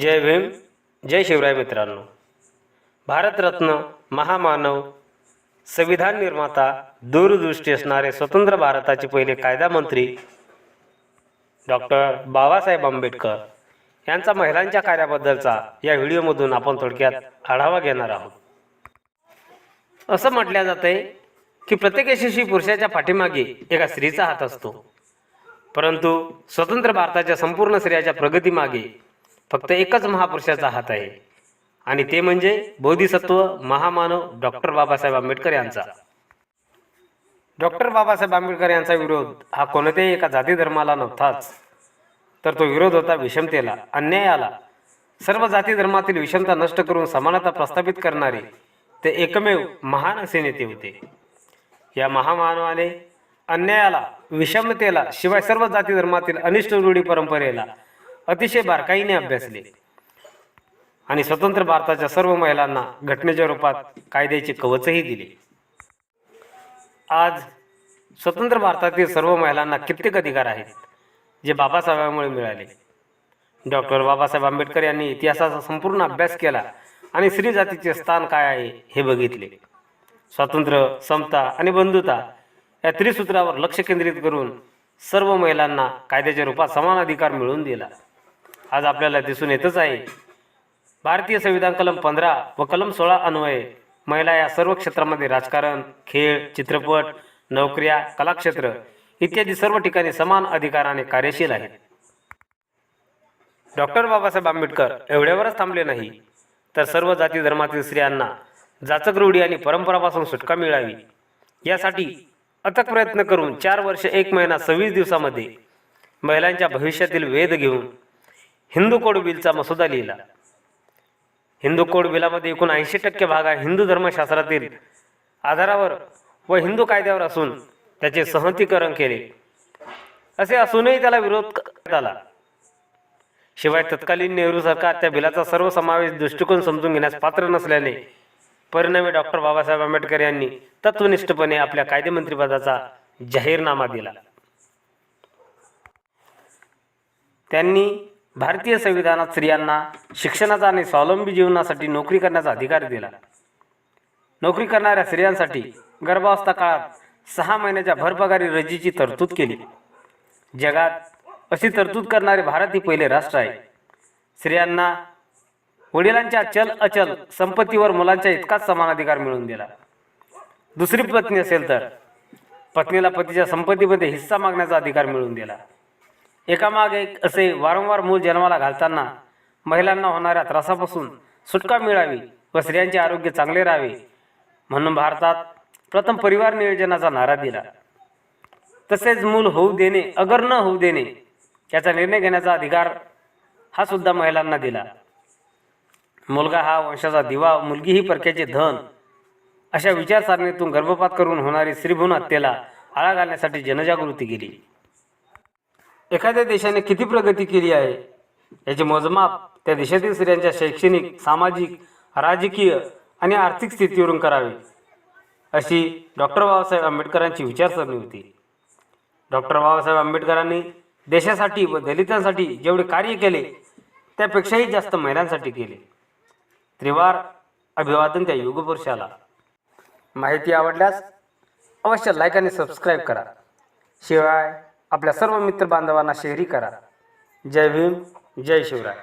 जय भीम जय शिवराय मित्रांनो. भारतरत्न महामानव संविधान निर्माता दूरदृष्टी असणारे स्वतंत्र भारताचे पहिले कायदा मंत्री डॉक्टर बाबासाहेब आंबेडकर यांचा महिलांच्या कार्याबद्दलचा या व्हिडिओमधून आपण थोडक्यात आढावा घेणार आहोत. असं म्हटलं जातंय की प्रत्येक यशस्वी पुरुषाच्या पाठीमागे एका स्त्रीचा हात असतो. परंतु स्वतंत्र भारताच्या संपूर्ण स्त्रियाच्या प्रगतीमागे फक्त एकच महापुरुषाचा हात आहे. आणि ते म्हणजे बोधिसत्व महामानव डॉक्टर बाबासाहेब आंबेडकर यांचा. डॉक्टर बाबासाहेब आंबेडकर यांचा विरोध हा कोणत्याही एका जाती धर्माला नव्हताच. तर तो विरोध होता विषमतेला अन्यायाला. सर्व जाती धर्मातील विषमता नष्ट करून समानता प्रस्थापित करणारे ते एकमेव महान असे नेते होते. या महामानवाने अन्यायाला विषमतेला शिवाय सर्व जाती धर्मातील अनिष्ट रूढी परंपरेला अतिशय बारकाईने अभ्यासले. आणि स्वतंत्र भारताच्या सर्व महिलांना घटनेच्या रूपात कायद्याचे कवचही दिले. आज स्वतंत्र भारतातील सर्व महिलांना कित्येक अधिकार आहेत जे बाबासाहेबांमुळे मिळाले. डॉक्टर बाबासाहेब आंबेडकर यांनी इतिहासाचा संपूर्ण अभ्यास केला आणि स्त्री जातीचे स्थान काय आहे हे बघितले. स्वातंत्र्य समता आणि बंधुता या त्रिसूत्रावर लक्ष केंद्रित करून सर्व महिलांना कायद्याच्या रूपात समान अधिकार मिळवून दिला. आज आपल्याला दिसून येतच आहे. भारतीय संविधान कलम पंधरा व कलम सोळा अन्वये महिला या सर्व क्षेत्रामध्ये राजकारण खेळ चित्रपट नोकऱ्या कलाक्षेत्र इत्यादी सर्व ठिकाणी समान अधिकाराने कार्यशील आहेत. डॉक्टर बाबासाहेब आंबेडकर एवढ्यावरच थांबले नाही तर सर्व जाती धर्मातील स्त्रियांना जाचक रूढी आणि परंपरापासून सुटका मिळावी. यासाठी अथक प्रयत्न करून चार वर्ष एक महिना सव्वीस दिवसामध्ये महिलांच्या भविष्यातील वेध घेऊन हिंदू कोड बिलचा मसुदा लिहिला. हिंदू कोड बिलामध्ये एकूण ऐंशी टक्के भाग हा हिंदू धर्मशास्त्रातील आधारावर व हिंदू कायद्यावर असून त्याचे सहतीकरण केले. असे असूनही त्याला विरोध करण्यात आला. शिवाय तत्कालीन नेहरू सरकार त्या बिलाचा सर्व समावेश दृष्टिकोन समजून घेण्यास पात्र नसल्याने परिणामी डॉक्टर बाबासाहेब आंबेडकर यांनी तत्वनिष्ठपणे आपल्या कायदेमंत्रीपदाचा जाहीरनामा दिला. त्यांनी भारतीय संविधानात स्त्रियांना शिक्षणाचा आणि स्वावलंबी जीवनासाठी नोकरी करण्याचा अधिकार दिला. नोकरी करणाऱ्या स्त्रियांसाठी गर्भावस्था काळात सहा महिन्याच्या भरपगारी रजेची तरतूद केली. जगात अशी तरतूद करणारे भारत हे पहिले राष्ट्र आहे. स्त्रियांना वडिलांच्या चल अचल संपत्तीवर मुलांच्या इतकाच समान अधिकार मिळवून दिला. दुसरी पत्नी असेल तर पत्नीला पतीच्या संपत्तीमध्ये हिस्सा मागण्याचा अधिकार मिळवून दिला. एकामाग एक असे वारंवार मूल जन्माला घालताना महिलांना होणाऱ्या त्रासापासून सुटका मिळावी व स्त्रियांचे आरोग्य चांगले राहावे म्हणून भारतात प्रथम परिवार नियोजनाचा नारा दिला. तसेच मूल होऊ देणे अगर न होऊ देणे याचा निर्णय घेण्याचा अधिकार हा सुद्धा महिलांना दिला. मुलगा हा वंशाचा दिवा मुलगी ही परक्याचे धन अशा विचारसरणीतून गर्भपात करून होणारी स्त्रीभ्रूण हत्येला आळा घालण्यासाठी जनजागृती केली. एखाद्या देशाने किती प्रगती केली आहे? याचे मोजमाप त्या देशातील स्त्रियांच्या शैक्षणिक सामाजिक राजकीय आणि आर्थिक स्थितीवरून करावे. अशी डॉक्टर बाबासाहेब आंबेडकरांची विचारसरणी होती. डॉक्टर बाबासाहेब आंबेडकरांनी देशासाठी व दलितांसाठी जेवढे कार्य केले त्यापेक्षाही जास्त महिलांसाठी केले. त्रिवार अभिवादन त्या युगपुरुषाला माहिती आवडल्यास अवश्य लाईक आणि सबस्क्राईब करा. शिवाय आपल्या सर्व मित्र बांधवांना शेअरही करा. जय भीम जय शिवराय.